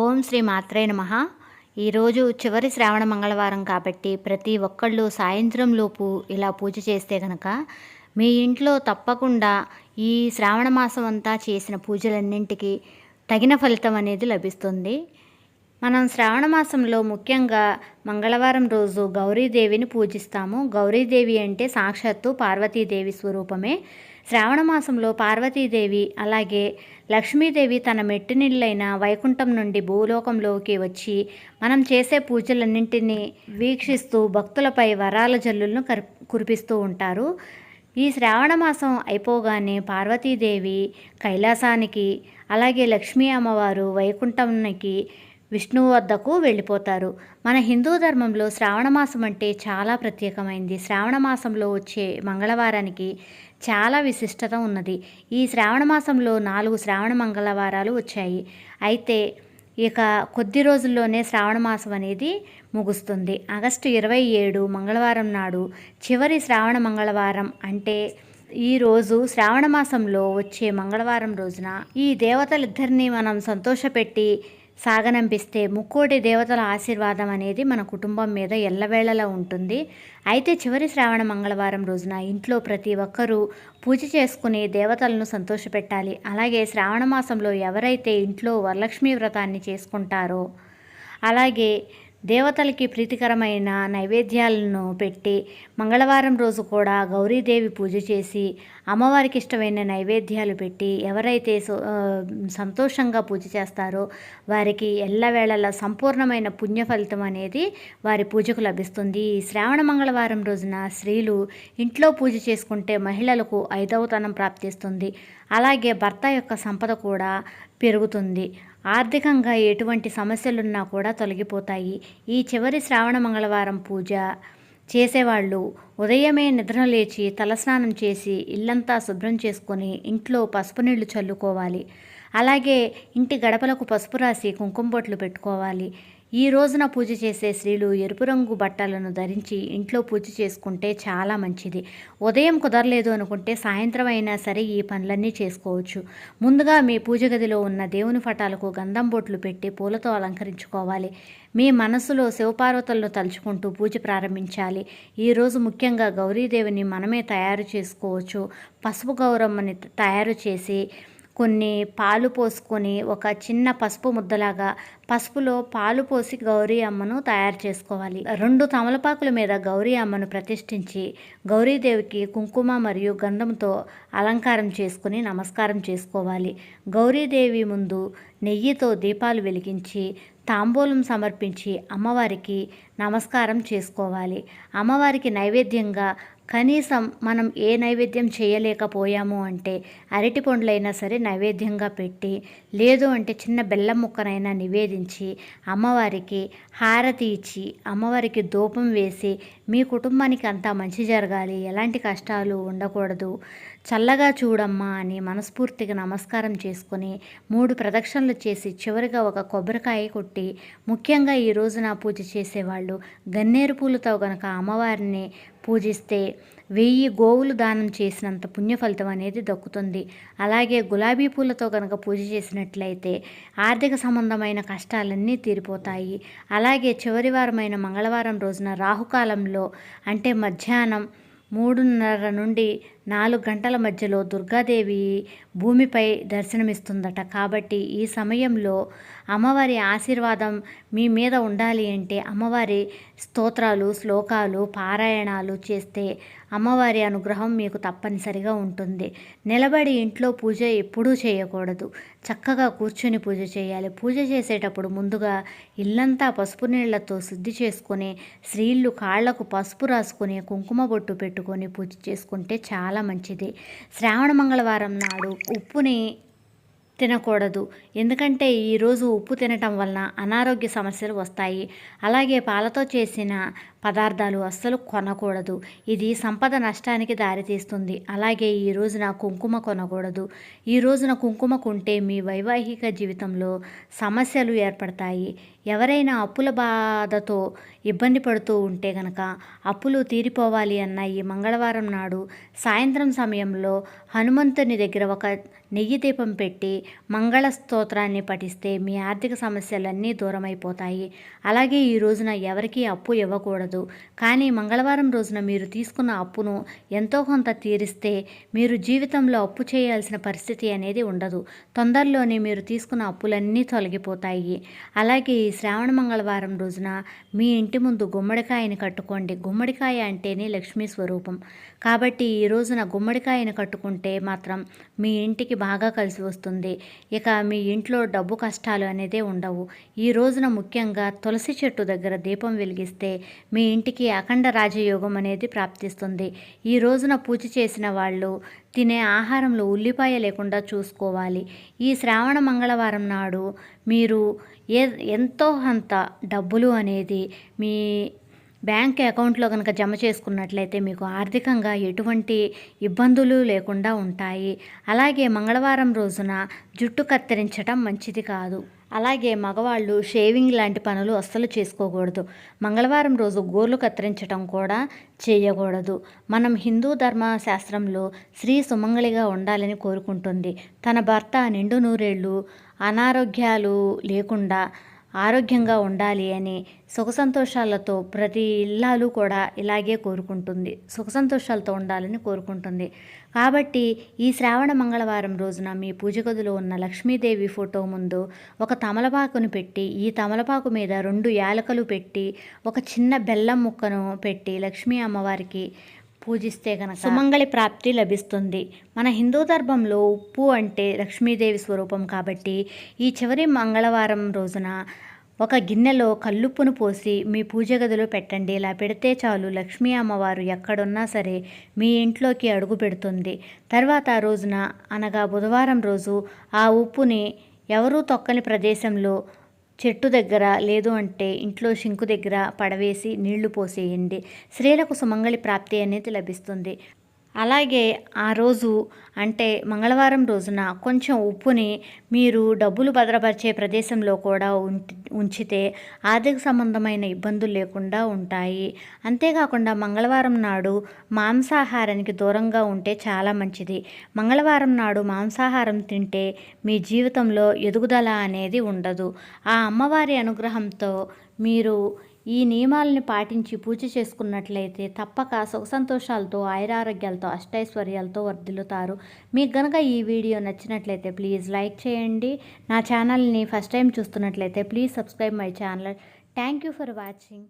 ఓం శ్రీ మాత్రే నమ. ఈరోజు చివరి శ్రావణ మంగళవారం కాబట్టి ప్రతి ఒక్కళ్ళు సాయంత్రం లోపు ఇలా పూజ చేస్తే కనుక మీ ఇంట్లో తప్పకుండా ఈ శ్రావణ మాసం అంతా చేసిన పూజలన్నింటికి తగిన ఫలితం అనేది లభిస్తుంది. మనం శ్రావణ మాసంలో ముఖ్యంగా మంగళవారం రోజు గౌరీదేవిని పూజిస్తాము. గౌరీదేవి అంటే సాక్షాత్తు పార్వతీదేవి స్వరూపమే. శ్రావణ మాసంలో పార్వతీదేవి అలాగే లక్ష్మీదేవి తన మెట్టినిళ్ళైన వైకుంఠం నుండి భూలోకంలోకి వచ్చి మనం చేసే పూజలన్నింటినీ వీక్షిస్తూ భక్తులపై వరాల జల్లులను కర్ కురిపిస్తూ ఉంటారు. ఈ శ్రావణ మాసం అయిపోగానే పార్వతీదేవి కైలాసానికి అలాగే లక్ష్మీ అమ్మవారు వైకుంఠంకి విష్ణువు వద్దకు వెళ్ళిపోతారు. మన హిందూ ధర్మంలో శ్రావణమాసం అంటే చాలా ప్రత్యేకమైంది. శ్రావణ మాసంలో వచ్చే మంగళవారానికి చాలా విశిష్టత ఉన్నది. ఈ శ్రావణమాసంలో నాలుగు శ్రావణ మంగళవారాలు వచ్చాయి. అయితే ఇక కొద్ది రోజుల్లోనే శ్రావణ మాసం అనేది ముగుస్తుంది. ఆగస్టు ఇరవై ఏడు మంగళవారం నాడు చివరి శ్రావణ మంగళవారం అంటే ఈ రోజు శ్రావణ మాసంలో వచ్చే మంగళవారం రోజున ఈ దేవతలిద్దరినీ మనం సంతోషపెట్టి సాగనంపిస్తే ముక్కోటి దేవతల ఆశీర్వాదం అనేది మన కుటుంబం మీద ఎల్లవేళలా ఉంటుంది. అయితే చివరి శ్రావణ మంగళవారం రోజున ఇంట్లో ప్రతి ఒక్కరూ పూజ చేసుకుని దేవతలను సంతోషపెట్టాలి. అలాగే శ్రావణ మాసంలో ఎవరైతే ఇంట్లో వరలక్ష్మీ వ్రతాన్ని చేసుకుంటారో అలాగే దేవతలకి ప్రీతికరమైన నైవేద్యాలను పెట్టి మంగళవారం రోజు కూడా గౌరీదేవి పూజ చేసి అమ్మవారికి ఇష్టమైన నైవేద్యాలు పెట్టి ఎవరైతే సంతోషంగా పూజ చేస్తారో వారికి ఎల్లవేళలా సంపూర్ణమైన పుణ్య ఫలితం అనేది వారి పూజకు లభిస్తుంది. శ్రావణ మంగళవారం రోజున స్త్రీలు ఇంట్లో పూజ చేసుకుంటే మహిళలకు ఐదవతనం ప్రాప్తిస్తుంది. అలాగే భర్త యొక్క సంపద కూడా పెరుగుతుంది. ఆర్థికంగా ఎటువంటి సమస్యలున్నా కూడా తొలగిపోతాయి. ఈ చివరి శ్రావణ మంగళవారం పూజ చేసేవాళ్ళు ఉదయమే నిద్ర లేచి తలస్నానం చేసి ఇల్లంతా శుభ్రం చేసుకొని ఇంట్లో పసుపు నీళ్ళు చల్లుకోవాలి. అలాగే ఇంటి గడపలకు పసుపు రాసి కుంకుమ బొట్లు పెట్టుకోవాలి. ఈ రోజున పూజ చేసే స్త్రీలు ఎరుపు రంగు బట్టలను ధరించి ఇంట్లో పూజ చేసుకుంటే చాలా మంచిది. ఉదయం కుదరలేదు అనుకుంటే సాయంత్రం అయినా సరే ఈ పనులన్నీ చేసుకోవచ్చు. ముందుగా మీ పూజ గదిలో ఉన్న దేవుని ఫటాలకు గంధం బొట్లు పెట్టి పూలతో అలంకరించుకోవాలి. మీ మనసులో శివపార్వతులను తలుచుకుంటూ పూజ ప్రారంభించాలి. ఈరోజు ముఖ్యంగా గౌరీదేవిని మనమే తయారు చేసుకోవచ్చు. పసుపు గౌరమ్మని తయారు చేసి కొన్ని పాలు పోసుకొని ఒక చిన్న పసుపు ముద్దలాగా పసుపులో పాలు పోసి గౌరీ అమ్మను తయారు చేసుకోవాలి. రెండు తమలపాకుల మీద గౌరీ అమ్మను ప్రతిష్ఠించి గౌరీదేవికి కుంకుమ మరియు గంధంతో అలంకారం చేసుకుని నమస్కారం చేసుకోవాలి. గౌరీదేవి ముందు నెయ్యితో దీపాలు వెలిగించి తాంబూలం సమర్పించి అమ్మవారికి నమస్కారం చేసుకోవాలి. అమ్మవారికి నైవేద్యంగా కనీసం మనం ఏ నైవేద్యం చేయలేకపోయాము అంటే అరటి పండ్లైనా సరే నైవేద్యంగా పెట్టి లేదు అంటే చిన్న బెల్లం ముక్కనైనా నివేదించి అమ్మవారికి హారతి ఇచ్చి అమ్మవారికి ధూపం వేసి మీ కుటుంబానికి అంతా మంచి జరగాలి. ఎలాంటి కష్టాలు ఉండకూడదు. చల్లగా చూడమ్మా అని మనస్ఫూర్తిగా నమస్కారం చేసుకొని మూడు ప్రదక్షిణలు చేసి చివరిగా ఒక కొబ్బరికాయ కొట్టి ముఖ్యంగా ఈ రోజున పూజ చేసేవాళ్ళు గన్నేరు పూలతో గనక అమ్మవారిని పూజిస్తే వెయ్యి గోవులు దానం చేసినంత పుణ్య ఫలితం అనేది దక్కుతుంది. అలాగే గులాబీ పూలతో కనుక పూజ చేసినట్లయితే ఆర్థిక సంబంధమైన కష్టాలన్నీ తీరిపోతాయి. అలాగే చివరి వారమైన మంగళవారం రోజున రాహుకాలంలో అంటే మధ్యాహ్నం మూడున్నర నుండి నాలుగు గంటల మధ్యలో దుర్గాదేవి భూమిపై దర్శనమిస్తుందట. కాబట్టి ఈ సమయంలో అమ్మవారి ఆశీర్వాదం మీ మీద ఉండాలి అంటే అమ్మవారి స్తోత్రాలు శ్లోకాలు పారాయణాలు చేస్తే అమ్మవారి అనుగ్రహం మీకు తప్పనిసరిగా ఉంటుంది. నిలబడి ఇంట్లో పూజ ఎప్పుడూ చేయకూడదు. చక్కగా కూర్చొని పూజ చేయాలి. పూజ చేసేటప్పుడు ముందుగా ఇల్లంతా పసుపు నీళ్ళతో శుద్ధి చేసుకుని స్త్రీలు కాళ్ళకు పసుపు రాసుకుని కుంకుమ బొట్టు పెట్టుకొని పూజ చేసుకుంటే చాలా మంచిది. శ్రావణ మంగళవారం నాడు ఉప్పుని తినకూడదు. ఎందుకంటే ఈరోజు ఉప్పు తినటం వలన అనారోగ్య సమస్యలు వస్తాయి. అలాగే పాలతో చేసిన పదార్థాలు అస్సలు కొనకూడదు. ఇది సంపద నష్టానికి దారితీస్తుంది. అలాగే ఈ రోజున కుంకుమ కొనకూడదు. ఈ రోజున కుంకుమ కొంటే మీ వైవాహిక జీవితంలో సమస్యలు ఏర్పడతాయి. ఎవరైనా అప్పుల బాధతో ఇబ్బంది పడుతూ ఉంటే గనక అప్పులు తీరిపోవాలి అన్న ఈ మంగళవారం నాడు సాయంత్రం సమయంలో హనుమంతుని దగ్గర ఒక నెయ్యి దీపం పెట్టి మంగళ స్తోత్రాన్ని పఠిస్తే మీ ఆర్థిక సమస్యలన్నీ దూరమైపోతాయి. అలాగే ఈ రోజున ఎవరికీ అప్పు ఇవ్వకూడదు. కానీ మంగళవారం రోజున మీరు తీసుకున్న అప్పును ఎంతో కొంత తీరిస్తే మీరు జీవితంలో అప్పు చేయాల్సిన పరిస్థితి అనేది ఉండదు. తొందరలోనే మీరు తీసుకున్న అప్పులన్నీ తొలగిపోతాయి. అలాగే ఈ శ్రావణ మంగళవారం రోజున మీ ఇంటి ముందు గుమ్మడికాయని కట్టుకోండి. గుమ్మడికాయ అంటేనే లక్ష్మీ స్వరూపం. కాబట్టి ఈ రోజున గుమ్మడికాయని కట్టుకుంటే మాత్రం మీ ఇంటికి బాగా కలిసి వస్తుంది. ఇక మీ ఇంట్లో డబ్బు కష్టాలు అనేదే ఉండవు. ఈ రోజున ముఖ్యంగా తులసి చెట్టు దగ్గర దీపం వెలిగిస్తే మీ ఇంటికి అఖండ రాజయోగం అనేది ప్రాప్తిస్తుంది. ఈ రోజున పూజ చేసిన వాళ్ళు తినే ఆహారంలో ఉల్లిపాయ లేకుండా చూసుకోవాలి. ఈ శ్రావణ మంగళవారం నాడు మీరు ఏ ఎంతో అంత డబ్బులు అనేది మీ బ్యాంక్ అకౌంట్లో కనుక జమ చేసుకున్నట్లయితే మీకు ఆర్థికంగా ఎటువంటి ఇబ్బందులు లేకుండా ఉంటాయి. అలాగే మంగళవారం రోజున జుట్టు కత్తిరించడం మంచిది కాదు. అలాగే మగవాళ్ళు షేవింగ్ లాంటి పనులు అస్సలు చేసుకోకూడదు. మంగళవారం రోజు గోర్లు కత్తిరించడం కూడా చేయకూడదు. మనం హిందూ ధర్మ శాస్త్రంలో స్త్రీ సుమంగళిగా ఉండాలని కోరుకుంటుంది. తన భర్త నిండు నూరేళ్ళు అనారోగ్యాలు లేకుండా ఆరోగ్యంగా ఉండాలి అని సుఖ సంతోషాలతో ప్రతి ఇల్లాలు కూడా ఇలాగే కోరుకుంటుంది. సుఖ సంతోషాలతో ఉండాలని కోరుకుంటుంది. కాబట్టి ఈ శ్రావణ మంగళవారం రోజున మీ పూజ గదిలో ఉన్న లక్ష్మీదేవి ఫోటో ముందు ఒక తమలపాకును పెట్టి ఈ తమలపాకు మీద రెండు యాలకలు పెట్టి ఒక చిన్న బెల్లం ముక్కను పెట్టి లక్ష్మీ అమ్మవారికి పూజిస్తే కనుక సుమంగళి ప్రాప్తి లభిస్తుంది. మన హిందూ ధర్మంలో ఉప్పు అంటే లక్ష్మీదేవి స్వరూపం కాబట్టి ఈ చివరి మంగళవారం రోజున ఒక గిన్నెలో కల్లుప్పును పోసి మీ పూజ గదిలో పెట్టండి. ఇలా పెడితే చాలు. లక్ష్మీ అమ్మవారు ఎక్కడున్నా సరే మీ ఇంట్లోకి అడుగు పెడుతుంది. తర్వాత ఆ రోజున అనగా బుధవారం రోజు ఆ ఉప్పుని ఎవరూ తొక్కని ప్రదేశంలో చెట్టు దగ్గర లేదు అంటే ఇంట్లో షింకు దగ్గర పడవేసి నీళ్ళు పోసేయండి. స్త్రీలకు సుమంగళి ప్రాప్తి అనేది లభిస్తుంది. అలాగే ఆ రోజు అంటే మంగళవారం రోజున కొంచెం ఉప్పుని మీరు డబ్బులు భద్రపరిచే ప్రదేశంలో కూడా ఉంచితే ఆర్థిక సంబంధమైన ఇబ్బందులు లేకుండా ఉంటాయి. అంతేకాకుండా మంగళవారం నాడు మాంసాహారానికి దూరంగా ఉంటే చాలా మంచిది. మంగళవారం నాడు మాంసాహారం తింటే మీ జీవితంలో ఎదుగుదల అనేది ఉండదు. ఆ అమ్మవారి అనుగ్రహంతో మీరు ఈ నియమాలని పాటించి పూజ చేసుకున్నట్లయితే తప్పక సుఖ సంతోషాలతో ఆయురారోగ్యాలతో అష్టైశ్వర్యాలతో వర్ధిల్లుతారు. మీకు గనక ఈ వీడియో నచ్చినట్లయితే ప్లీజ్ లైక్ చేయండి. నా ఛానల్ని ఫస్ట్ టైం చూస్తున్నట్లయితే please subscribe my channel. Thank you for watching.